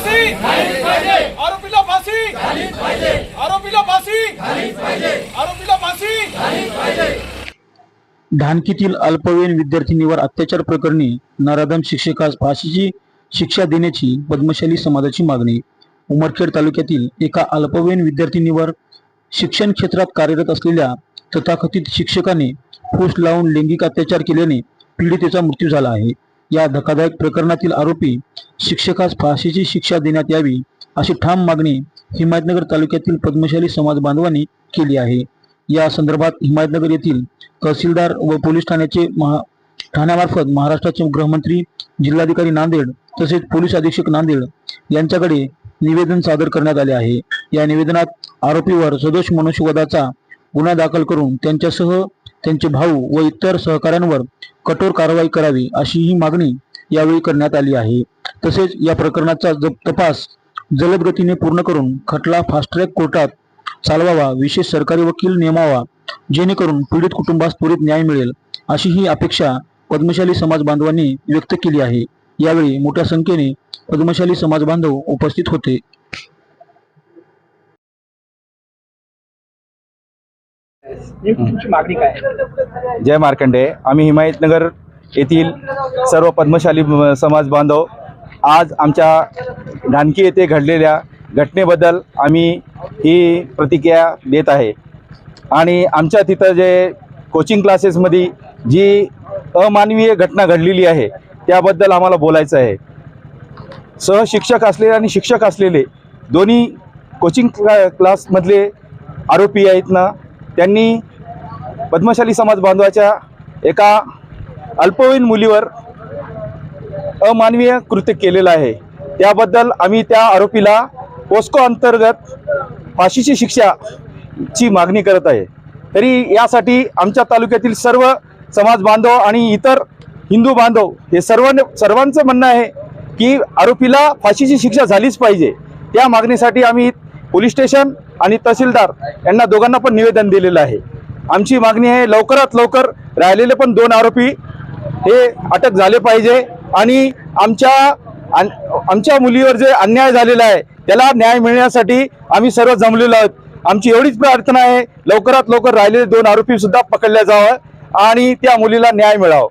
फाशी! आरोपीला फाशी! आरोपीला फाशी! ढानकीतील अल्पवयीन विद्यार्थिनीवर अत्याचार प्रकरणी नराधम शिक्षकास फाशीची शिक्षा देण्याची पद्मशाली समाजाची मागणी. उमरखेड तालुक्यातील एका अल्पवयीन विद्यार्थिनीवर शिक्षण क्षेत्रात कार्यरत असलेल्या तथाकथित शिक्षकाने फूस लावून लैंगिक अत्याचार केल्याने पीडितेचा मृत्यू झाला आहे. या धक्कादायक प्रकरणातील आरोपी शिक्षकास फाशीची शिक्षा देण्यात यावी अशी ठाम मागणी हिमायतनगर तालुक्यातील पद्मशाली समाज बांधवांनी केली आहे. या संदर्भात हिमायतनगर येथील तहसीलदार व पोलीस ठाण्याचे महा ठाण्यामार्फत महाराष्ट्राचे गृहमंत्री जिल्हाधिकारी नांदेड तसेच पोलीस अधीक्षक नांदेड यांच्याकडे निवेदन सादर करण्यात आले आहे. या निवेदनात आरोपीवर सदोष मनुष्यवधाचा गुन्हा दाखल करून त्यांच्यासह त्यांचे भाऊ व इतर सहकाऱ्यांवर कठोर कारवाई करावी अशी ही मागणी यावेळी करण्यात आली आहे. तसेच या प्रकरणाचा जप तपास जलद गतीने पूर्ण करून खटला फास्ट ट्रॅक कोर्टात चालवावा विशेष सरकारी वकील नेमावा जेणेकरून पीडित कुटुंबास त्वरित न्याय मिळेल अशी ही अपेक्षा पद्मशाली समाज बांधवांनी व्यक्त केली आहे. यावेळी मोठ्या संख्येने पद्मशाली समाज बांधव उपस्थित होते. तुमची मागणी काय जय मार्कंडे आम्ही हिमायतनगर येथील सर्व पद्मशाली समाज बांधव आज आमच्या ढानकी येथे घडलेल्या घटनेबद्दल आम्ही ही प्रतिक्रिया देत आहे. आणि आमच्या तिथं जे कोचिंग क्लासेसमध्ये जी अमानवीय घटना घडलेली आहे त्याबद्दल आम्हाला बोलायचं आहे. सहशिक्षक असलेले आणि शिक्षक असलेले दोन्ही कोचिंग क्ला क्लासमधले आरोपी आहेत ना त्यांनी पद्मशाली समाज बांधवाच्या एका अल्पवयीन मुलीवर अमानवीय कृत्य केलेलं आहे. त्याबद्दल आम्ही त्या आरोपीला पोस्को अंतर्गत फाशीची शिक्षा ची मागणी करत आहे. तरी यासाठी आमच्या तालुक्यातील सर्व समाज बांधव आणि इतर हिंदू बांधव हे सर्व सर्वांचं म्हणणं आहे की आरोपीला फाशीची शिक्षा झालीच पाहिजे. त्या मागणीसाठी आम्ही पोलीस स्टेशन आणि तहसीलदार यांना दोघांना पण निवेदन दिलेलं आहे. आमची मागणी आहे लवकरात लवकर राहिलेले पण दोन आरोपी हे अटक झाले पाहिजे आणि आमच्या आमच्या मुलीवर जे अन्याय झालेला आहे त्याला न्याय मिळण्यासाठी आम्ही सर्व जमलेलो आहोत. आमची एवढीच प्रार्थना आहे लवकरात लवकर राहिलेले दोन आरोपी सुद्धा पकडल्या जावं आणि त्या मुलीला न्याय मिळावं.